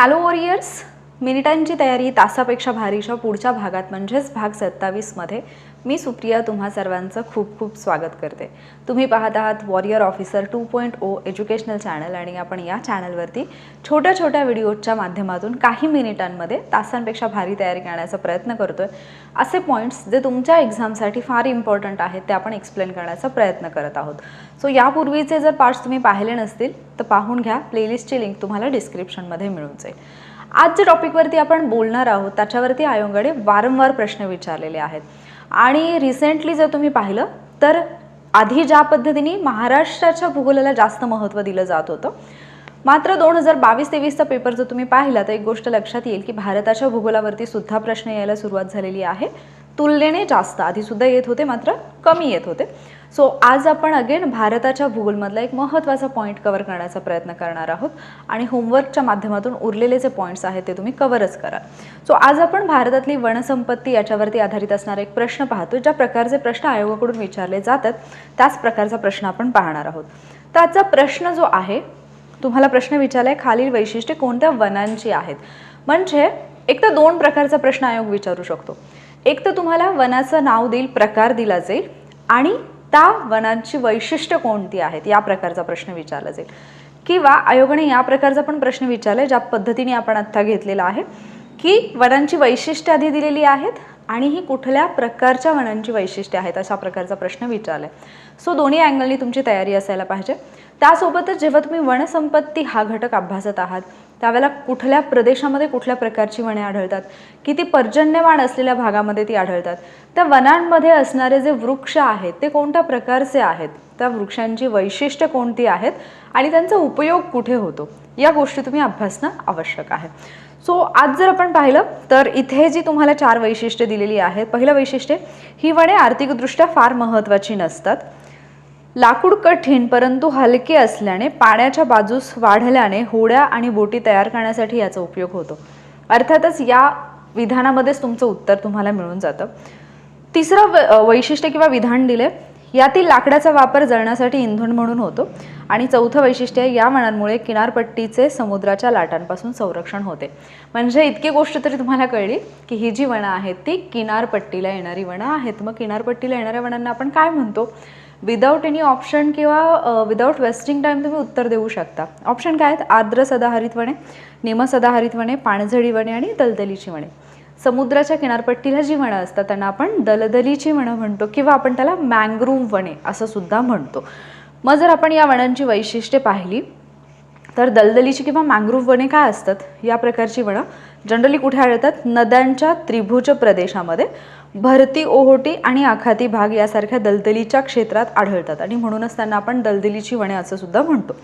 Hello Warriors! मिनिटांची तयारी तासापेक्षा भारीच्या पुढच्या भागात म्हणजेच भाग सत्तावीसमध्ये. मी सुप्रिया तुम्हा सर्वांचं खूप खूप स्वागत करते. तुम्ही पाहत आहात warrior officer two point O educational channel आणि आपण या चॅनलवरती छोट्या छोट्या व्हिडिओच्या माध्यमातून काही मिनिटांमध्ये तासांपेक्षा भारी तयारी करण्याचा प्रयत्न करतोय. असे पॉईंट्स जे तुमच्या एक्झामसाठी फार इम्पॉर्टंट आहेत ते आपण एक्सप्लेन करण्याचा प्रयत्न करत आहोत. सो यापूर्वीचे जर पार्ट्स तुम्ही पाहिले नसतील तर पाहून घ्या. प्लेलिस्टची लिंक तुम्हाला डिस्क्रिप्शनमध्ये मिळून जाईल. आज टॉपिकवरती आपण बोलणार आहोत. त्याच्यावरती आयोगाने वारंवार प्रश्न विचारलेले आहेत. आणि रिसेंटली जर तुम्ही पाहिलं तर आधी ज्या पद्धतीने महाराष्ट्राच्या भूगोलाला जास्त महत्त्व दिलं जात होतं मात्र दोन हजार बावीस तेवीसचा पेपर जर तुम्ही पाहिला तर एक गोष्ट लक्षात येईल की भारताच्या भूगोलावरती सुद्धा प्रश्न यायला सुरुवात झालेली आहे. तुलनेने जास्त. आधी सुद्धा येत होते मात्र कमी येत होते. सो आज आपण अगेन भारताच्या भूगोलमधला एक महत्त्वाचा पॉईंट कवर करण्याचा प्रयत्न करणार आहोत. आणि होमवर्कच्या माध्यमातून उरलेले जे पॉईंट्स आहेत ते तुम्ही कवरच करा. सो आज आपण भारतातली वनसंपत्ती याच्यावरती आधारित असणारा एक प्रश्न पाहतो ज्या प्रकारचे प्रश्न आयोगाकडून विचारले जातात त्याच प्रकारचा प्रश्न आपण पाहणार आहोत. तर आजचा प्रश्न जो आहे तुम्हाला प्रश्न विचारलाय खालील वैशिष्ट्ये कोणत्या वनांची आहेत? म्हणजे एक तर दोन प्रकारचा प्रश्न आयोग विचारू शकतो. एक तर तुम्हाला वनाचं नाव देईल प्रकार दिला जाईल आणि त्या वनांची वैशिष्ट्य कोणती आहेत? या प्रकारचा प्रश्न विचारला जाईल. किंवा आयोगाने या प्रकारचा पण प्रश्न विचारला ज्या पद्धतीने आपण आत्ता घेतलेला आहे की वनांची वैशिष्ट्य आधी दिलेली आहेत आणि ही कुठल्या प्रकारच्या वनांची वैशिष्ट्ये आहेत अशा प्रकारचा प्रश्न विचारलाय सो दोन्ही अँगलनी तुमची तयारी असायला पाहिजे. त्यासोबतच जेव्हा तुम्ही वनसंपत्ती हा घटक अभ्यासत आहात त्यावेळेला कुठल्या प्रदेशामध्ये कुठल्या प्रकारची वने आढळतात? किती पर्जन्यवाण असलेल्या भागामध्ये ती आढळतात? त्या वनांमध्ये असणारे जे वृक्ष आहेत ते कोणत्या प्रकारचे आहेत? त्या वृक्षांची वैशिष्ट्य कोणती आहेत? आणि त्यांचा उपयोग कुठे होतो? या गोष्टी तुम्ही अभ्यासणं आवश्यक आहे. सो आज जर आपण पाहिलं तर इथे जी तुम्हाला चार वैशिष्ट्ये दिलेली आहेत पहिलं वैशिष्ट्य ही वने आर्थिकदृष्ट्या फार महत्त्वाची नसतात. लाकूड कठीण परंतु हलके असल्याने पाण्याच्या बाजूस वाढल्याने होड्या आणि बोटी तयार करण्यासाठी याचा उपयोग होतो. अर्थातच या विधानामध्येच तुमचं उत्तर तुम्हाला मिळून जातं. तिसरं वैशिष्ट्य किंवा विधान दिले यातील लाकडाचा वापर जळण्यासाठी इंधन म्हणून होतो आणि चौथं वैशिष्ट्य या वनांमुळे किनारपट्टीचे समुद्राच्या लाटांपासून संरक्षण होते. म्हणजे इतकी गोष्ट तरी तुम्हाला कळली की ही जी वनं आहेत ती किनारपट्टीला येणारी वनं आहेत. मग किनारपट्टीला येणाऱ्या वनांना आपण काय म्हणतो? विदाऊट एनी ऑप्शन किंवा विदाऊट वेस्टिंग टाईम तुम्ही उत्तर देऊ शकता. ऑप्शन काय आहेत? आर्द्र सदाहरित वने निमसदाहरित वने पाणझडी वने आणि दलदलीची वने. समुद्राच्या किनारपट्टीला जी वणं असतात त्यांना आपण दलदलीची वणं म्हणतो किंवा आपण त्याला मँग्रूव्ह वने असं सुद्धा म्हणतो. मग जर आपण या वणांची वैशिष्ट्ये पाहिली तर दलदलीची किंवा मँग्रूव्ह वने काय असतात? या प्रकारची वनं जनरली कुठे आढळतात? नद्यांच्या त्रिभुज प्रदेशामध्ये. भरती ओहोटी आणि आखाती भाग यासारख्या दलदलीच्या क्षेत्रात आढळतात. आणि म्हणूनच त्यांना आपण दलदलीची वने असं सुद्धा म्हणतो.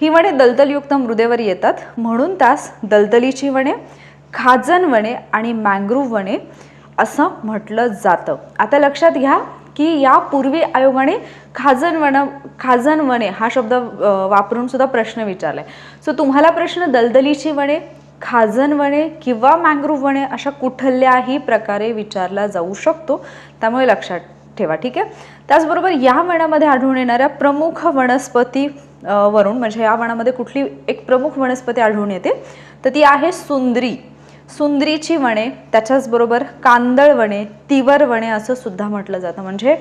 ही वने दलदलयुक्त मृदेवर येतात. म्हणून त्यास दलदलीची वने खाजन वने आणि मँग्रोव्ह वने असं म्हटलं जातं. आता लक्षात घ्या की यापूर्वी आयोगाने खाजन वन खाजन वने हा शब्द वापरून सुद्धा प्रश्न विचारलाय. सो तुम्हाला प्रश्न दलदलीची वने खाजन वने किंवा मँग्रोव्ह वने अशा कुठल्याही प्रकारे विचारला जाऊ शकतो. त्यामुळे लक्षात ठेवा ठीक आहे? त्याचबरोबर या वनामध्ये आढळून येणाऱ्या प्रमुख वनस्पती वरून म्हणजे या वनामध्ये कुठली एक प्रमुख वनस्पती आढळून येते? तर ती आहे सुंदरी. सुंदरीची वने त्याच्याचबरोबर कांदळ वने तिवर वने असं सुद्धा म्हटलं जातं. म्हणजे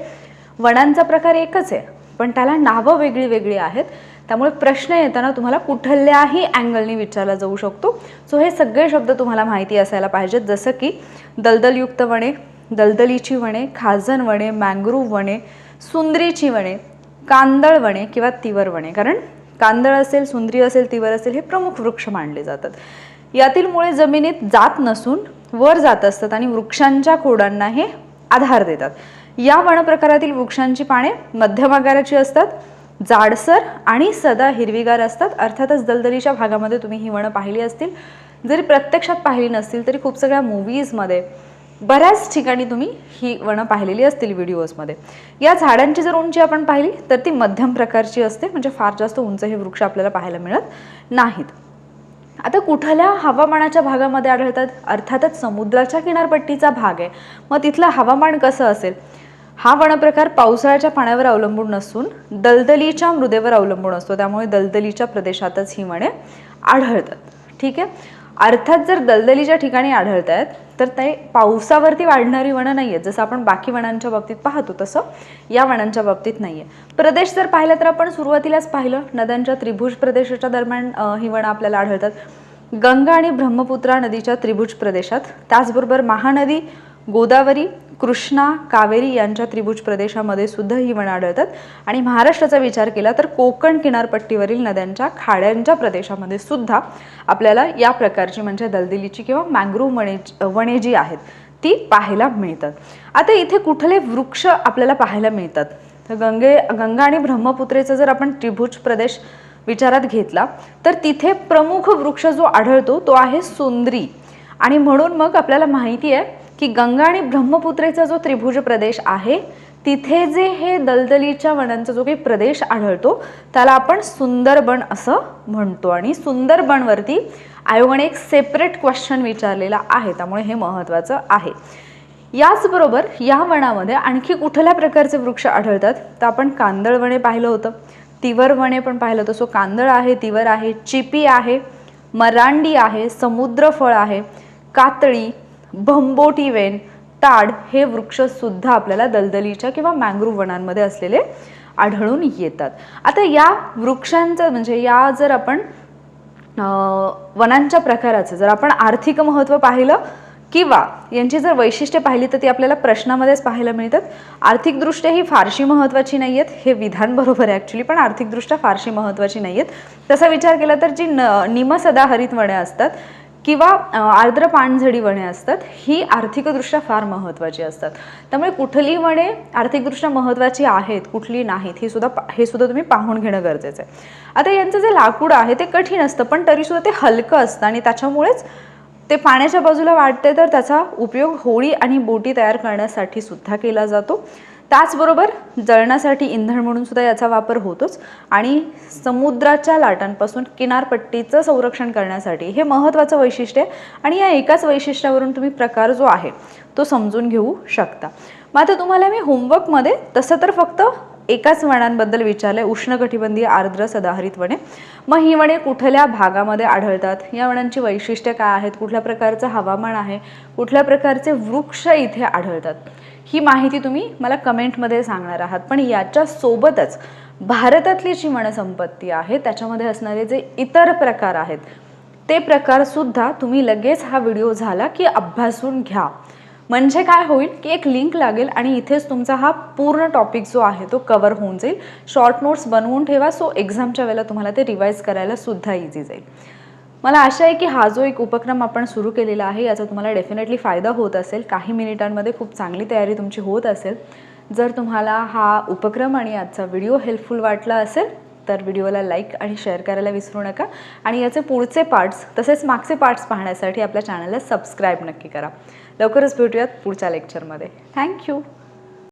वनांचा प्रकार एकच आहे. पण त्याला नावं वेगळी वेगळी आहेत. त्यामुळे प्रश्न येताना तुम्हाला कुठल्याही अँगलनी विचारला जाऊ शकतो. सो हे सगळे शब्द तुम्हाला माहिती असायला पाहिजेत. जसं की दलदलयुक्त वणे दलदलीची वणे खाजन वणे मँग्रोव्ह वने सुंदरीची वने कांदळ वणे किंवा तिवर वणे. कारण कांदळ असेल सुंदरी असेल तिवर असेल हे प्रमुख वृक्ष मानले जातात. यातील मुळे जमिनीत जात नसून वर जात असतात आणि वृक्षांच्या खोडांना हे आधार देतात. या वनप्रकारातील वृक्षांची पाने मध्यम आकाराची असतात जाडसर आणि सदा हिरवीगार असतात. अर्थातच दलदलीच्या भागामध्ये तुम्ही ही वनं पाहिली असतील. जरी प्रत्यक्षात पाहिली नसतील तरी खूप सगळ्या मूवीजमध्ये बऱ्याच ठिकाणी तुम्ही ही वनं पाहिलेली असतील व्हिडिओजमध्ये या झाडांची जर उंची आपण पाहिली तर ती मध्यम प्रकारची असते. म्हणजे फार जास्त उंच हे वृक्ष आपल्याला पाहायला मिळत नाहीत. आता कुठल्या हवामानाच्या भागामध्ये आढळतात? अर्थातच समुद्राच्या किनारपट्टीचा भाग आहे. मग तिथलं हवामान कसं असेल? हा वनप्रकार पावसाळ्याच्या पाण्यावर अवलंबून नसून दलदलीच्या मृदेवर अवलंबून असतो. त्यामुळे दलदलीच्या प्रदेशातच ही वने आढळतात. ठीक आहे? अर्थात जर दलदलीच्या ठिकाणी आढळत आहेत तर ते पावसावरती वाढणारी वनं नाही आहेत जसं आपण बाकी वनांच्या बाबतीत पाहतो तसं या वनांच्या बाबतीत नाही आहे प्रदेश जर पाहिलं तर आपण सुरुवातीलाच पाहिलं. नद्यांच्या त्रिभुज प्रदेशाच्या दरम्यान ही वनं आपल्याला आढळतात. गंगा आणि ब्रह्मपुत्रा नदीच्या त्रिभुज प्रदेशात. त्याचबरोबर महानदी गोदावरी कृष्णा कावेरी यांच्या त्रिभुज प्रदेशामध्ये सुद्धा ही वनं आढळतात आणि महाराष्ट्राचा विचार केला तर कोकण किनारपट्टीवरील नद्यांच्या खाड्यांच्या प्रदेशामध्ये सुद्धा आपल्याला या प्रकारची म्हणजे दलदलीची किंवा मँग्रोव्ह वने वने जी आहेत ती पाहायला मिळतात. आता इथे कुठले वृक्ष आपल्याला पाहायला मिळतात? तर गंगे गंगा आणि ब्रह्मपुत्रेचं जर आपण त्रिभुज प्रदेश विचारात घेतला तर तिथे प्रमुख वृक्ष जो आढळतो तो आहे सुंदरी. आणि म्हणून मग आपल्याला माहिती आहे की गंगा आणि ब्रह्मपुत्रेचा जो त्रिभुज प्रदेश आहे तिथे जे हे दलदलीच्या वनांचा जो काही प्रदेश आढळतो त्याला आपण सुंदरबन असं म्हणतो. आणि सुंदरबनवरती आयोगाने एक सेपरेट क्वेश्चन विचारलेला आहे त्यामुळे हे महत्त्वाचं आहे. याचबरोबर या वनामध्ये आणखी कुठल्या प्रकारचे वृक्ष आढळतात? तर आपण कांदळ वने पाहिलं होतं. तिवर वने पण पाहिलं होतं. सो कांदळ आहे तिवर आहे चिपी आहे मरांडी आहे समुद्रफळ आहे कातळी भंबोटी वेन ताड हे वृक्षसुद्धा आपल्याला दलदलीच्या किंवा मँग्रोव्ह वनांमध्ये असलेले आढळून येतात. आता या वृक्षांचं म्हणजे या जर आपण वनांच्या प्रकाराचं जर आपण आर्थिक महत्त्व पाहिलं किंवा यांची जर वैशिष्ट्ये पाहिली तर ती आपल्याला प्रश्नामध्येच पाहायला मिळतात. आर्थिकदृष्ट्या ही फारशी महत्त्वाची नाही आहेत हे विधान बरोबर आहे ॲक्च्युली पण आर्थिकदृष्ट्या फारशी महत्त्वाची नाही आहेत तसा विचार केला तर जी न निमसदाहरित वने असतात किंवा आर्द्र पानझडी वने असतात ही आर्थिकदृष्ट्या फार महत्त्वाची असतात. त्यामुळे कुठली वने आर्थिकदृष्ट्या महत्त्वाची आहेत कुठली नाहीत ही सुद्धा पा- हे सुद्धा तुम्ही पाहून घेणं गरजेचं आहे. आता यांचं जे लाकूड आहे ते कठीण असतं पण तरीसुद्धा ते हलकं असतं आणि त्याच्यामुळेच ते पाण्याच्या बाजूला वाढते तर त्याचा उपयोग होळी आणि बोटी तयार करण्यासाठी सुद्धा केला जातो. त्याचबरोबर जळण्यासाठी इंधन म्हणून सुद्धा याचा वापर होतोच. आणि समुद्राच्या लाटांपासून किनारपट्टीचं संरक्षण करण्यासाठी हे महत्त्वाचं वैशिष्ट्य आहे. आणि या एकाच वैशिष्ट्यावरून तुम्ही प्रकार जो आहे तो समजून घेऊ शकता. मग आता तुम्हाला मी होमवर्कमध्ये तसं तर फक्त एकाच वनांबद्दल विचारलंय. उष्णकटिबंधीय आर्द्र सदाहरित वने. मग ही वने कुठल्या भागामध्ये आढळतात? या वनांची वैशिष्ट्ये काय आहेत? कुठल्या प्रकारचं हवामान आहे? कुठल्या प्रकारचे वृक्ष इथे आढळतात? ही माहिती तुम्ही मला कमेंटमध्ये सांगणार आहात. पण याच्या सोबतच भारतातली जी वनसंपत्ती आहे त्याच्यामध्ये असणारे जे इतर प्रकार आहेत ते प्रकारसुद्धा तुम्ही लगेच हा व्हिडिओ झाला की अभ्यासून घ्या. म्हणजे काय होईल की एक लिंक लागेल आणि इथेच तुमचा हा पूर्ण टॉपिक जो आहे तो कवर होऊन जाईल. शॉर्ट नोट्स बनवून ठेवा सो एक्झामच्या वेळेला तुम्हाला ते रिवाईज करायला सुद्धा इझी जाईल. मला आशा आहे की हा जो एक उपक्रम आपण सुरू केलेला आहे याचा तुम्हाला डेफिनेटली फायदा होत असेल. काही मिनिटांमध्ये खूप चांगली तयारी तुमची होत असेल. जर तुम्हाला हा उपक्रम आणि आजचा व्हिडिओ हेल्पफुल वाटला असेल तर व्हिडिओला लाईक आणि शेअर करायला विसरू नका. आणि याचे पुढचे पार्ट्स तसेच मागचे पार्ट्स पाहण्यासाठी आपल्या चॅनलला सबस्क्राईब नक्की करा. लवकरच भेटूयात पुढच्या लेक्चरमध्ये. थँक्यू